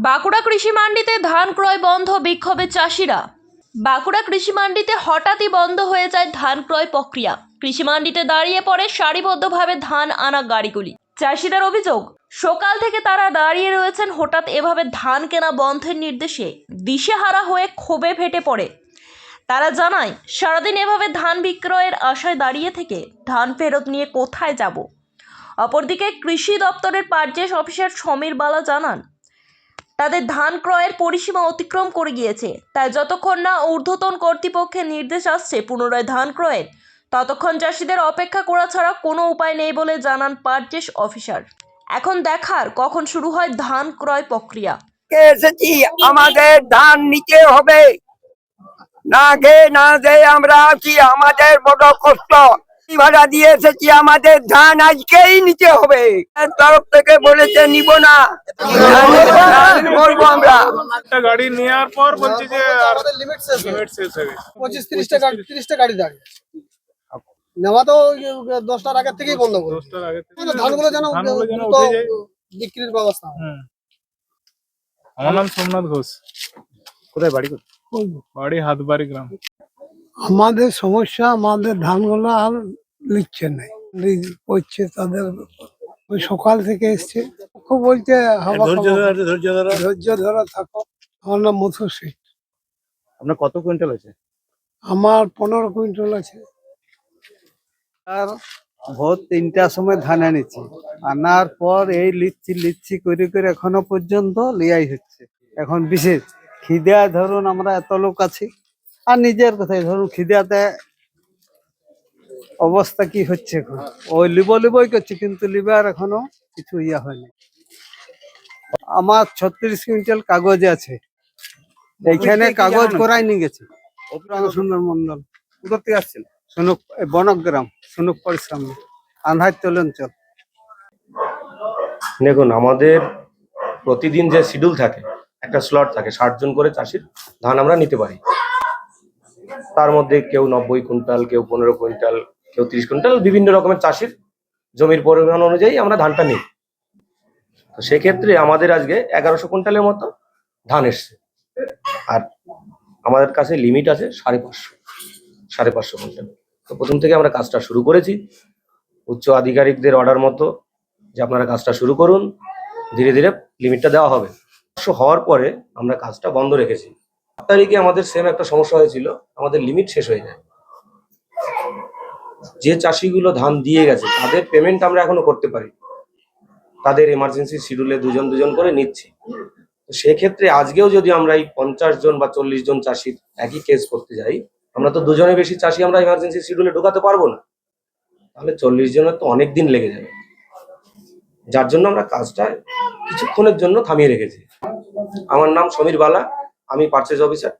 বাঁকুড়া কৃষি মান্ডিতে ধান ক্রয় বন্ধ বিক্ষোভে চাষিরা। বাঁকুড়া কৃষি মান্ডিতে হঠাৎই বন্ধ হয়ে যায় ধান ক্রয় প্রক্রিয়া। কৃষি মান্ডিতে দাঁড়িয়ে পড়ে সারিবদ্ধভাবে ধান আনা গাড়িগুলি। চাষিদের অভিযোগ, সকাল থেকে তারা দাঁড়িয়ে রয়েছেন হঠাৎ এভাবে ধান কেনা বন্ধের নির্দেশে, দিশেহারা হয়ে ক্ষোভে ফেটে পড়ে। তারা জানায়, সারাদিন এভাবে ধান বিক্রয়ের আশায় দাঁড়িয়ে থেকে ধান ফেরত নিয়ে কোথায় যাব? অপরদিকে কৃষি দপ্তরের পার্চেস অফিসার সমীর বালা জানান তাদের ধান ক্রয়ের পরিসীমা অতিক্রম করে গিয়েছে। তাই যতক্ষণ না ঊর্ধ্বতন কর্তৃপক্ষের নির্দেশ আসছে পুনরায় ধান ক্রয়ের, ততক্ষণ চাষিদের অপেক্ষা করা ছাড়া কোনো উপায় নেই বলে জানান পার্চেস অফিসার। এখন দেখার কখন শুরু হয় ধান ক্রয় প্রক্রিয়া। এসেছি? আমাদের ধান নিতে হবে। না গে, না দে আমরা আমাদের বড় কষ্ট? ভাড়া দিয়ে এসেছি আমাদের ধান আজকেই নিতে হবে। তরফ থেকে বলেছে নিব না। ধান আমরা। গাড়ি নেওয়ার পর বলছে যে আমাদের লিমিট শেষ হয়ে লিমিট শেষ হয়ে গেছে পঁচিশ তিরিশটা গাড়ি তিরিশটা গাড়ি দাঁড়িয়ে নেওয়া তো দশটার আগের থেকেই বন্ধ করে ধানগুলো যেন বিক্রির ব্যবস্থা আমার নাম সোমনাথ ঘোষ। কোথায় বাড়ি? বাড়ি হাতবাড়ি গ্রাম। আমাদের সমস্যা আমাদের ধানগুলো আর লিখছে নাই করছে তাদের ওই সকাল থেকে এসছে। খুব বলছে ধৈর্য। ধরে আছে, ধৈর্য ধরে। ধৈর্য ধরে থাকো। আমার নাম মথুর সিং আপনার কত কুইন্টাল আছে? আমার পনেরো কুইন্টাল আছে। আর ভোর তিনটার সময় ধান আনিছি আনার পর এই লিচ্ছি লিচ্ছি করে করে এখনও পর্যন্ত লিয়াই হচ্ছে। এখন বিশেষ খিদা ধরুন আমরা এত লোক আছি। আর নিজের কথাই ধরুন খিদাতে অবস্থা কি হচ্ছে এখন? ওই লিব লিবই করছে কিন্তু লিবার এখনও কিছু ইয়া হয়নি। আমার ছত্রিশ কুইন্টাল কাগজ আছে। এইখানে কাগজ করাই নিয়ে গেছে। সুন্দর মন্ডল। কোথা থেকে আসছেন? সুনুক বনগ্রাম সুনুক পরিশ্রম আন্ধার চলঞ্চল দেখুন আমাদের প্রতিদিন যে শিডিউল থাকে একটা স্লট থাকে ষাট জন করে চাষির ধান আমরা নিতে পারি। তার মধ্যে কেউ নব্বই কুইন্টাল, কেউ পনেরো কুইন্টাল, কেউ তিরিশ কুইন্টাল বিভিন্ন রকমের চাষির জমির পরিমাণ অনুযায়ী আমরা ধানটা নিই। তো সেক্ষেত্রে আমাদের আজকে এগারোশো কুইন্টালের মতো ধান এসছে। আর আমাদের কাছে লিমিট আছে সাড়ে পাঁচশো সাড়ে পাঁচশো কুইন্টাল। তো প্রথম থেকে আমরা কাজটা শুরু করেছি। উচ্চ আধিকারিকদের অর্ডার মতো যে আপনারা কাজটা শুরু করুন, ধীরে ধীরে লিমিটটা দেওয়া হবে। হওয়ার পরে আমরা কাজটা বন্ধ রেখেছি। তারিখে আমাদের সেম একটা সমস্যা হয়েছিল, আমাদের লিমিট শেষ হয়ে যায়। যে চাষিগুলো ধান দিয়ে গেছে, তাদের পেমেন্ট আমরা এখনও করতে পারি। তাদের এমার্জেন্সি শিডিউলে দুজন দুজন করে নিচ্ছি। সেক্ষেত্রে আজকেও যদি আমরা এই পঞ্চাশ জন বা চল্লিশ জন চাষির একই কেস করতে যাই, আমরা তো দুজনের বেশি চাষি আমরা এমার্জেন্সি শিডিউলে ঢোকাতে পারব না। তাহলে চল্লিশ জনের তো অনেক দিন লেগে যাবে। যার জন্য আমরা কাজটা কিছুক্ষণের জন্য থামিয়ে রেখেছি। আমার নাম সমীর বালা। আমি পার্চেজ অফিসার